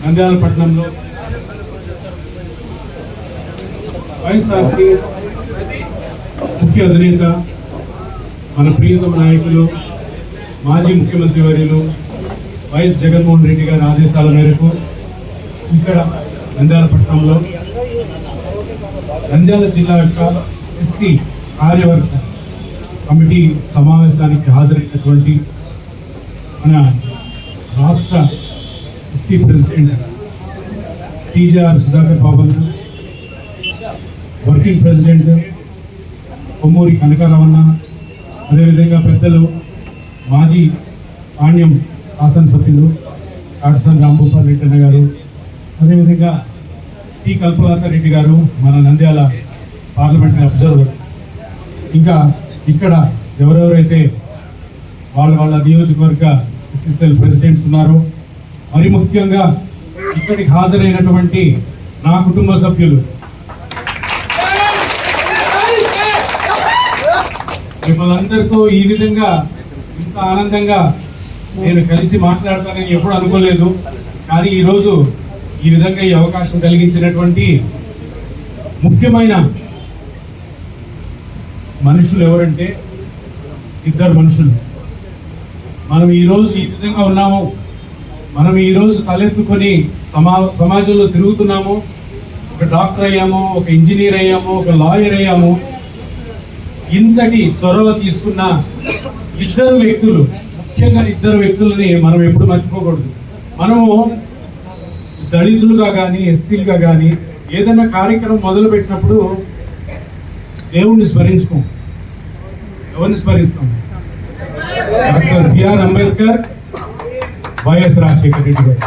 నంద్యాల పట్టణంలో వైఎస్ఆర్సీ ముఖ్య అధినేత మన ప్రియతమ నాయకులు మాజీ ముఖ్యమంత్రి వర్యులు వైఎస్ జగన్మోహన్ రెడ్డి గారి ఆదేశాల మేరకు ఇక్కడ నంద్యాల పట్టణంలో నంద్యాల జిల్లా యొక్క ఎస్సీ కార్యవర్గ కమిటీ సమావేశానికి హాజరైనటువంటి మన రాష్ట్ర SC president TJR Sudhakar Babu garu, working president Kommuri కనకారావన్న అదేవిధంగా పెద్దలు మాజీ పాణ్యం శాసనసభ్యులు కాటసాని రాంభూపాల్ రెడ్డి అన్న గారు అదేవిధంగా టి కల్పలాకర్ రెడ్డి గారు మన నంద్యాల పార్లమెంటరీ అబ్జర్వర్. ఇంకా ఇక్కడ ఎవరెవరైతే వాళ్ళ వాళ్ళ నియోజకవర్గ ఎస్ఎస్ఎల్ ప్రెసిడెంట్స్ ఉన్నారో మరి ముఖ్యంగా ఇక్కడికి హాజరైనటువంటి నా కుటుంబ సభ్యులు. మిమ్మల్ని అందరితో ఈ విధంగా ఇంత ఆనందంగా నేను కలిసి మాట్లాడతానని ఎప్పుడు అనుకోలేదు. కానీ ఈరోజు ఈ విధంగా ఈ అవకాశం కలిగించినటువంటి ముఖ్యమైన మనుషులు ఎవరంటే ఇద్దరు మనుషులు. మనం ఈరోజు ఈ విధంగా ఉన్నాము. మనం ఈరోజు తలెత్తుకొని సమా సమాజంలో తిరుగుతున్నాము. ఒక డాక్టర్ అయ్యాము ఒక ఇంజనీర్ అయ్యాము ఒక లాయర్ అయ్యాము. ఇంతటి చొరవ తీసుకున్న ఇద్దరు వ్యక్తులు ముఖ్యంగా ఇద్దరు వ్యక్తులని మనం ఎప్పుడు మర్చిపోకూడదు. మనము దళితులుగా కానీ ఎస్సీలుగా కానీ ఏదైనా కార్యక్రమం మొదలుపెట్టినప్పుడు దేవుణ్ణి స్మరించుకోం ఎవరిని స్మరిస్తాం doctor BR Ambedkar YS Rajasekhara Reddy garu.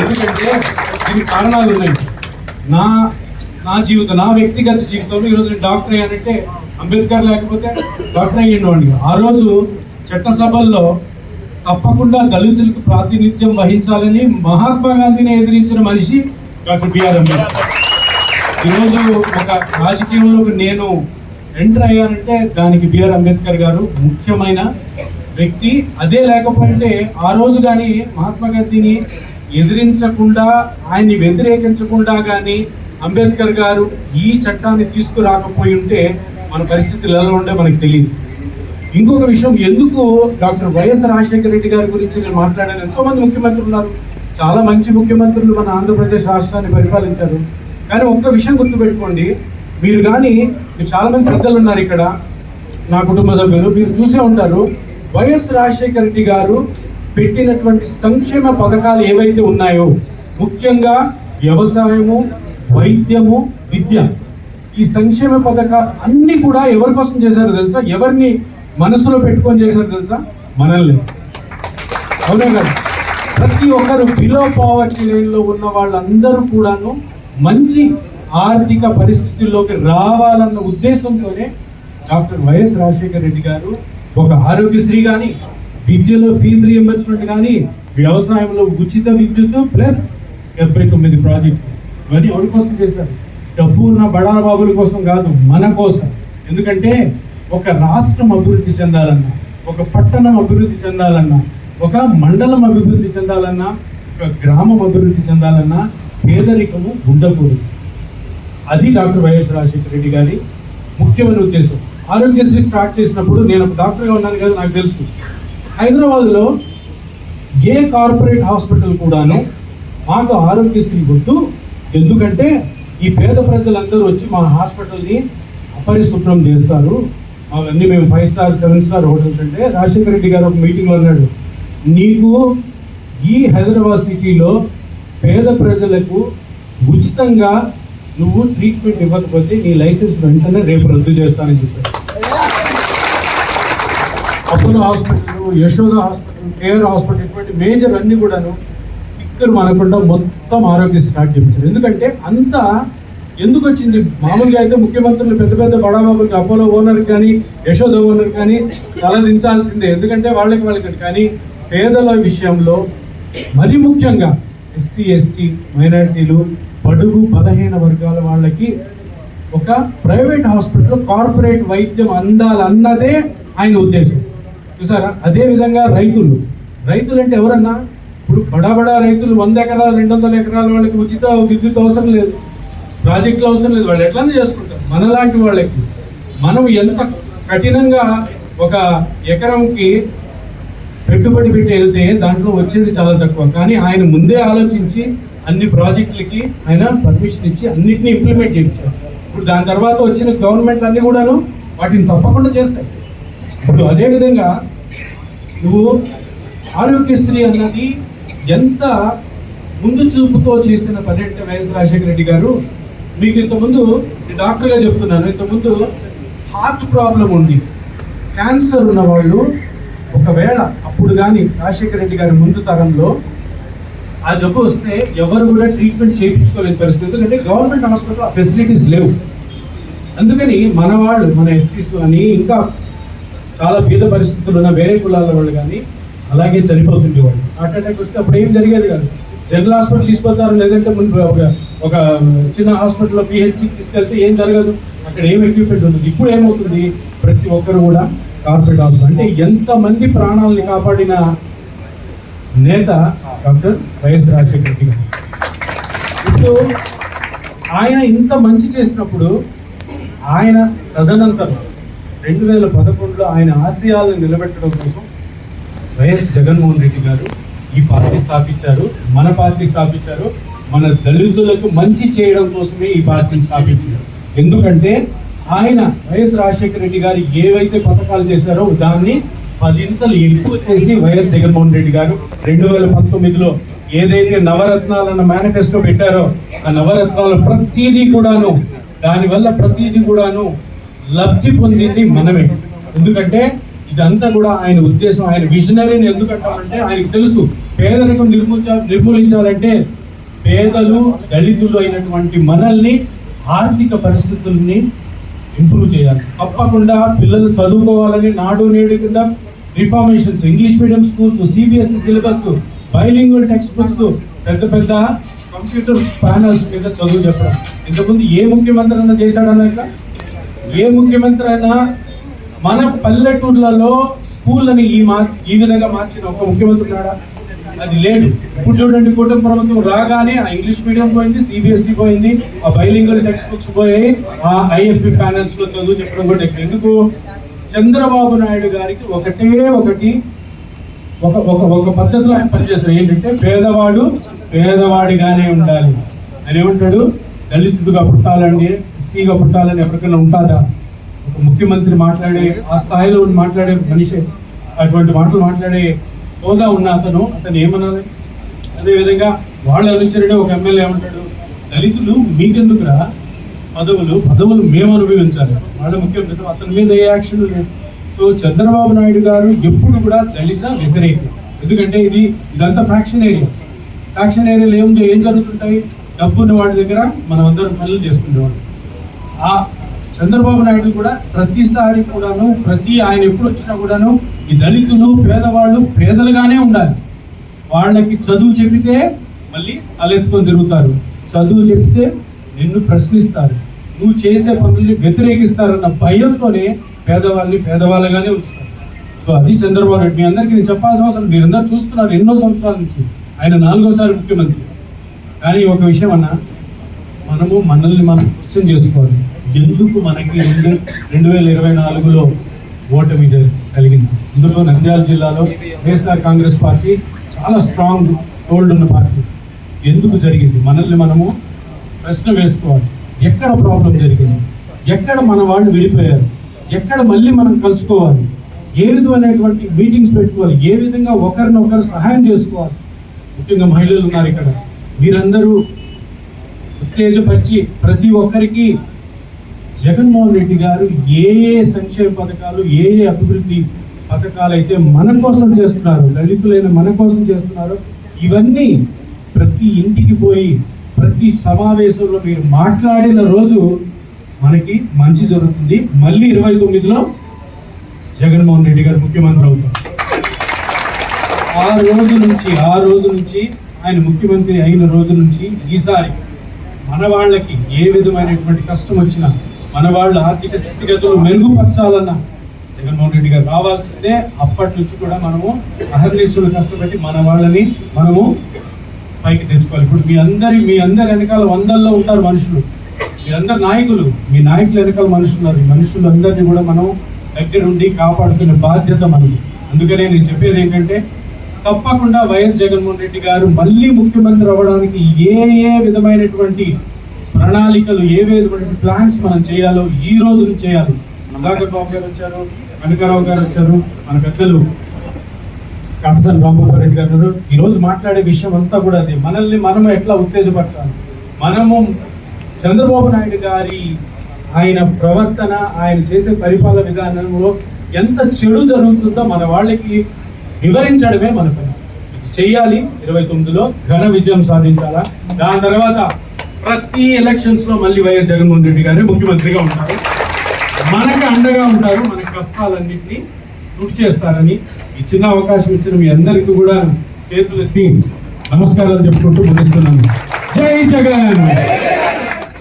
ఎందుకంటే దీనికి కారణాలు ఉన్నాయి. నా నా జీవితం నా వ్యక్తిగత జీవితంలో ఈరోజు నేను డాక్టర్ అయ్యానంటే అంబేద్కర్ లేకపోతే డాక్టర్ అయ్యిండవండి ఆ రోజు చట్టసభల్లో తప్పకుండా దళితులకు ప్రాతినిధ్యం వహించాలని మహాత్మా గాంధీని ఎదిరించిన మనిషి డాక్టర్ బిఆర్ అంబేద్కర్. ఈరోజు ఒక రాజకీయంలోకి నేను ఎంటర్ అయ్యానంటే దానికి బిఆర్ అంబేద్కర్ గారు ముఖ్యమైన వ్యక్తి అదే లేకపోతే ఆ రోజు కానీ మహాత్మా గాంధీని ఎదిరించకుండా ఆయన్ని వ్యతిరేకించకుండా కానీ అంబేద్కర్ గారు ఈ చట్టాన్ని తీసుకురాకపోయి ఉంటే మన పరిస్థితులు ఎలా ఉండే మనకు తెలియదు ఇంకొక విషయం ఎందుకు డాక్టర్ వైఎస్ రాజశేఖర రెడ్డి గారి గురించి నేను మాట్లాడాను? ఎంతో మంది ముఖ్యమంత్రులు ఉన్నారు. చాలా మంచి ముఖ్యమంత్రులు మన ఆంధ్రప్రదేశ్ రాష్ట్రాన్ని పరిపాలించారు. కానీ ఒక్క విషయం గుర్తుపెట్టుకోండి. మీరు కానీ మీరు చాలామంది పెద్దలు ఉన్నారు ఇక్కడ. నా కుటుంబ సభ్యులు మీరు చూసే ఉంటారు. వైఎస్ రాజశేఖర రెడ్డి గారు పెట్టినటువంటి సంక్షేమ పథకాలు ఏవైతే ఉన్నాయో ముఖ్యంగా వ్యవసాయము వైద్యము విద్య ఈ సంక్షేమ పథకాలు అన్ని కూడా ఎవరి కోసం చేశారో తెలుసా? ఎవరిని మనసులో పెట్టుకొని చేశారో తెలుసా? మనల్ని. అవునా కదా? ప్రతి ఒక్కరు బిలో పావర్టీ లైన్లో ఉన్న వాళ్ళందరూ కూడాను మంచి ఆర్థిక పరిస్థితుల్లోకి రావాలన్న ఉద్దేశంతోనే డాక్టర్ వైఎస్ రాజశేఖర రెడ్డి గారు ఒక ఆరోగ్యశ్రీ కానీ విద్యలో ఫీజు రియంబర్స్మెంట్ కానీ వ్యవసాయంలో ఉచిత విద్యుత్ ప్లస్ డెబ్బై తొమ్మిది ప్రాజెక్టు. ఇవన్నీ ఎవరి కోసం చేశారు? డబ్బు ఉన్న బడా బాబుల కోసం కాదు మన కోసం. ఎందుకంటే ఒక రాష్ట్రం అభివృద్ధి చెందాలన్నా ఒక పట్టణం అభివృద్ధి చెందాలన్నా ఒక మండలం అభివృద్ధి చెందాలన్నా ఒక గ్రామం అభివృద్ధి చెందాలన్నా పేదరికము ఉండకూడదు. అది డాక్టర్ వైఎస్ రాజశేఖర రెడ్డి గారి ముఖ్యమైన ఉద్దేశం. ఆరోగ్యశ్రీ స్టార్ట్ చేసినప్పుడు నేను ఒక డాక్టర్గా ఉన్నాను కదా నాకు తెలుసు. హైదరాబాద్లో ఏ కార్పొరేట్ హాస్పిటల్ కూడాను మాకు ఆరోగ్యశ్రీ గుర్తు ఎందుకంటే ఈ పేద ప్రజలందరూ వచ్చి మా హాస్పిటల్ని అపరిశుభ్రం చేస్తారు. అవన్నీ మేము five star seven star hotels అంటే రాజశేఖర రెడ్డి గారు ఒక మీటింగ్లో అన్నాడు. నీకు ఈ హైదరాబాద్ సిటీలో పేద ప్రజలకు ఉచితంగా నువ్వు ట్రీట్మెంట్ ఇవ్వకపోతే నీ లైసెన్స్ వెంటనే రేపు రద్దు చేస్తానని చెప్పాడు Apollo hospital Yashoda hospital KR hospital ఇటువంటి మేజర్ అన్ని కూడాను ఇక్కడ మనకుండా మొత్తం ఆరోగ్య స్టార్ట్ చేయించారు ఎందుకంటే అంత ఎందుకు వచ్చింది? మామూలుగా అయితే ముఖ్యమంత్రులు పెద్ద పెద్ద బడాబాబులకి అపోలో ఓనర్ కానీ యశోద ఓనర్ కానీ తలదించాల్సిందే ఎందుకంటే వాళ్ళకి వాళ్ళకి కానీ పేదల విషయంలో మరి ముఖ్యంగా ఎస్సీ ఎస్టీ మైనారిటీలు బడుగు బలహీన వర్గాల వాళ్ళకి ఒక ప్రైవేట్ హాస్పిటల్ కార్పొరేట్ వైద్యం అందాలన్నదే ఆయన ఉద్దేశం. చూసారా? అదే విధంగా రైతులు. రైతులు అంటే ఎవరన్నా? ఇప్పుడు బడాబడా రైతులు వంద ఎకరాలు రెండు వందల ఎకరాల వాళ్ళకి ఉచిత విద్యుత్ అవసరం లేదు. ప్రాజెక్టులు అవసరం లేదు. వాళ్ళు ఎట్లా చేసుకుంటారు. మనలాంటి వాళ్ళకి మనం ఎంత కఠినంగా ఒక ఎకరంకి పెట్టుబడి పెట్టి వెళ్తే దాంట్లో వచ్చేది చాలా తక్కువ. కానీ ఆయన ముందే ఆలోచించి అన్ని ప్రాజెక్టులకి ఆయన పర్మిషన్ ఇచ్చి అన్నిటిని ఇంప్లిమెంట్ చేయించారు. ఇప్పుడు దాని తర్వాత వచ్చిన గవర్నమెంట్ అన్నీ కూడాను వాటిని తప్పకుండా చేస్తాయి. ఇప్పుడు అదేవిధంగా నువ్వు ఆరోగ్యశ్రీ అన్నది ఎంత ముందు చూపుతో చేసిన పని అంటే వైఎస్ రాజశేఖర రెడ్డి గారు మీకు ఇంతకుముందు డాక్టర్గా చెప్తున్నాను ఇంతకుముందు హార్ట్ ప్రాబ్లం ఉంది క్యాన్సర్ ఉన్న వాళ్ళు ఒకవేళ అప్పుడు కానీ రాజశేఖర రెడ్డి గారి ముందు తరంలో ఆ జబ్బు వస్తే ఎవరు కూడా ట్రీట్మెంట్ చేయించుకోలేని పరిస్థితి ఎందుకంటే గవర్నమెంట్ హాస్పిటల్ ఆ ఫెసిలిటీస్ లేవు. అందుకని మన వాళ్ళు మన ఎస్సీస్ అని ఇంకా చాలా పేద పరిస్థితులు ఉన్న వేరే కులాల వాళ్ళు కానీ అలాగే చనిపోతుండేవాళ్ళు హార్ట్ అటాక్ వస్తే అప్పుడు ఏం జరిగేది కాదు. జనరల్ హాస్పిటల్ తీసుకెళ్తారు లేదంటే ముందు ఒక ఒక చిన్న హాస్పిటల్లో పిహెచ్సికి తీసుకెళ్తే ఏం జరగదు. అక్కడ ఏం ఎక్విప్మెంట్ ఉంటుంది ఇప్పుడు ఏమవుతుంది? ప్రతి ఒక్కరు కూడా కార్పొరేట్ హాస్పిటల్ అంటే ఎంతమంది ప్రాణాలని కాపాడిన నేత డాక్టర్ వైఎస్ రాజశేఖర రెడ్డి గారు. ఇప్పుడు ఆయన ఇంత మంచి చేసినప్పుడు ఆయన తదనంతరం రెండు వేల పదకొండులో ఆయన ఆశయాలను నిలబెట్టడం కోసం వైఎస్ జగన్మోహన్ రెడ్డి గారు ఈ పార్టీ స్థాపించారు మన పార్టీ స్థాపించారు మన దళితులకు మంచి చేయడం కోసమే ఈ పార్టీని స్థాపించారు. ఎందుకంటే ఆయన వైఎస్ రాజశేఖర రెడ్డి గారు ఏవైతే పథకాలు చేశారో దాన్ని పదింతలు ఎక్కువ చేసి వైఎస్ జగన్మోహన్ రెడ్డి గారు రెండు వేల పంతొమ్మిదిలో ఏదైతే నవరత్నాలన్న మేనిఫెస్టో పెట్టారో ఆ నవరత్నాలు ప్రతిదీ కూడాను దానివల్ల ప్రతిదీ కూడాను లబ్ధి పొందింది మనమే. ఎందుకంటే ఇదంతా కూడా ఆయన ఉద్దేశం ఆయన విజనరీని ఎందుకంటామంటే ఆయనకు తెలుసు పేదరికం నిర్మూలించ నిర్మూలించాలంటే పేదలు దళితులు అయినటువంటి మనల్ని ఆర్థిక పరిస్థితుల్ని ఇంప్రూవ్ చేయాలి. తప్పకుండా పిల్లలు చదువుకోవాలని నాడు నేడు కింద reformations English medium schools CBSE syllabus bilingual text books పెద్ద పెద్ద కంప్యూటర్ ప్యానల్స్ మీద చదువు చెప్పడం. ఇంతకుముందు ఏ ముఖ్యమంత్రి అన్న చేశాడన్నా ఏ ముఖ్యమంత్రి అయినా మన పల్లెటూర్లలో స్కూళ్ళని ఈ మా ఈ విధంగా మార్చిన ఒక ముఖ్యమంత్రి ఉన్నాడా? అది లేదు ఇప్పుడు చూడండి కుటుంబ ప్రభుత్వం రాగానే ఆ ఇంగ్లీష్ మీడియం పోయింది సిబిఎస్ఈ పోయింది ఆ బైలింగల్ టెక్స్ట్ బుక్స్ పోయాయి ఆ ఐఎఫ్పి ప్యానల్స్లో చదువు చెప్పడం కూడా ఎందుకు? చంద్రబాబు నాయుడు గారికి ఒకటే ఒకటి ఒక ఒక ఒక పద్ధతిలో ఆయన పనిచేస్తారు ఏంటంటే పేదవాడు పేదవాడిగానే ఉండాలి. అని ఏమంటాడు? దళితుడుగా పుట్టాలండి ఎస్సీగా పుట్టాలని ఎవరికైనా ఉంటుందా? ఒక ముఖ్యమంత్రి మాట్లాడే ఆ స్థాయిలో ఉండి మాట్లాడే మనిషి అటువంటి మాటలు మాట్లాడే హోదా ఉన్న అతను అతను ఏమనాలి? అదేవిధంగా వాళ్ళ అనుచరుడే ఒక ఎమ్మెల్యే ఏమంటాడు దళితులు మీకెందుకురా? పదవులు పదవులు మేము అనుభవించాలి. వాళ్ళ ముఖ్యమంత్రి అతని మీద ఏ యాక్షన్ లేదు సో చంద్రబాబు నాయుడు గారు ఎప్పుడు కూడా దళిత వ్యతిరేకం. ఎందుకంటే ఇది ఇదంతా ఫ్యాక్షన్ ఏరియా. ఫ్యాక్షన్ ఏరియాలో ఏముందో ఏం జరుగుతుంటాయి? డబ్బున్న వాడి దగ్గర మనం అందరం పనులు చేస్తుండేవాడు ఆ చంద్రబాబు నాయుడు కూడా ప్రతిసారి కూడాను ప్రతి ఆయన ఎప్పుడు వచ్చినా కూడాను ఈ దళితులు పేదవాళ్ళు పేదలుగానే ఉండాలి. వాళ్ళకి చదువు చెబితే మళ్ళీ తలెత్తుకొని తిరుగుతారు. చదువు చెప్తే నిన్ను ప్రశ్నిస్తారు. నువ్వు చేసే పనుల్ని వ్యతిరేకిస్తారన్న భయంతోనే పేదవాళ్ళని పేదవాళ్ళగానే ఉంచుతారు. సో అది చంద్రబాబు నాయుడు. మీ అందరికీ నేను చెప్పాల్సిన అవసరం మీరందరూ చూస్తున్నారు ఎన్నో సంవత్సరాల నుంచి. ఆయన నాలుగోసారి ముఖ్యమంత్రి. కానీ ఒక విషయం అన్న మనము మనల్ని మనం క్వశ్చన్ చేసుకోవాలి. ఎందుకు మనకి రెండు రెండు వేల ఇరవై నాలుగులో ఓటమి కలిగింది? ఇందులో నంద్యాల జిల్లాలో వైఎస్ఆర్ కాంగ్రెస్ పార్టీ చాలా స్ట్రాంగ్ హోల్డ్ ఉన్న పార్టీ. ఎందుకు జరిగింది? మనల్ని మనము ప్రశ్న వేసుకోవాలి. ఎక్కడ ప్రాబ్లం జరిగింది? ఎక్కడ మన వాళ్ళు విడిపోయారు? ఎక్కడ మళ్ళీ మనం కలుసుకోవాలి? ఏ విధమైనటువంటి మీటింగ్స్ పెట్టుకోవాలి? ఏ విధంగా ఒకరినొకరు సహాయం చేసుకోవాలి? ముఖ్యంగా మహిళలు ఉన్నారు ఇక్కడ. మీరందరూ ఉత్తేజపరిచి ప్రతి ఒక్కరికి జగన్మోహన్ రెడ్డి గారు ఏ ఏ సంక్షేమ పథకాలు ఏ ఏ అభివృద్ధి పథకాలు అయితే మన కోసం చేస్తున్నారు దళితులైన మన కోసం చేస్తున్నారు ఇవన్నీ ప్రతి ఇంటికి పోయి ప్రతి సమావేశంలో మీరు మాట్లాడిన రోజు మనకి మంచి జరుగుతుంది. మళ్ళీ ఇరవై తొమ్మిదిలో జగన్మోహన్ రెడ్డి గారు ముఖ్యమంత్రి అవుతారు. ఆ రోజు నుంచి ఆ రోజు నుంచి ఆయన ముఖ్యమంత్రి అయిన రోజు నుంచి ఈసారి మన వాళ్ళకి ఏ విధమైనటువంటి కష్టం వచ్చినా మన వాళ్ళ ఆర్థిక స్థితిగతులు మెరుగుపరచాలన్నా జగన్మోహన్ రెడ్డి గారు రావాల్సిందే. అప్పటి నుంచి కూడా మనము అహర్నిశలు కష్టపెట్టి మన వాళ్ళని మనము పైకి తెచ్చుకోవాలి. ఇప్పుడు మీ అందరి మీ అందరి వెనకాల వందల్లో ఉంటారు మనుషులు. మీ అందరు నాయకులు మీ నాయకుల వెనకాల మనుషులు ఉన్నారు. ఈ మనుషులందరినీ కూడా మనం దగ్గరుండి కాపాడుకునే బాధ్యత మనకి అందుకనే నేను చెప్పేది ఏంటంటే తప్పకుండా వైఎస్ జగన్మోహన్ రెడ్డి గారు మళ్ళీ ముఖ్యమంత్రి అవ్వడానికి ఏ ఏ విధమైనటువంటి ప్రణాళికలు ఏ విధమైనటువంటి ప్లాన్స్ మనం చేయాలో ఈ రోజు నుంచి చేయాలి. సుధాకర్ బాబు గారు వచ్చారు కనకరావు గారు వచ్చారు మన పెద్దలు కాటసన్ రాంగోపాల్ రెడ్డి గారు ఉన్నారు. ఈరోజు మాట్లాడే విషయం అంతా కూడా అది. మనల్ని మనం ఎట్లా ఉత్తేజపరచాలి? మనము చంద్రబాబు నాయుడు గారి ఆయన ప్రవర్తన ఆయన చేసే పరిపాలన విధానంలో ఎంత చెడు జరుగుతుందో మన వాళ్ళకి వివరించడమే మన పని. చెయ్యాలి. ఇరవై తొమ్మిదిలో ఘన విజయం సాధించాలా? దాని తర్వాత ప్రతి ఎలక్షన్స్లో మళ్ళీ వైఎస్ జగన్మోహన్ రెడ్డి గారే ముఖ్యమంత్రిగా ఉంటారు. మనకి అండగా ఉంటారు. మన కష్టాలన్నింటినీ తుడి చేస్తారని ఈ చిన్న అవకాశం ఇచ్చిన మీ అందరికీ కూడా చేతులెత్తి నమస్కారాలు చెప్పుకుంటూ ముగిస్తున్నాను. జై జగన్!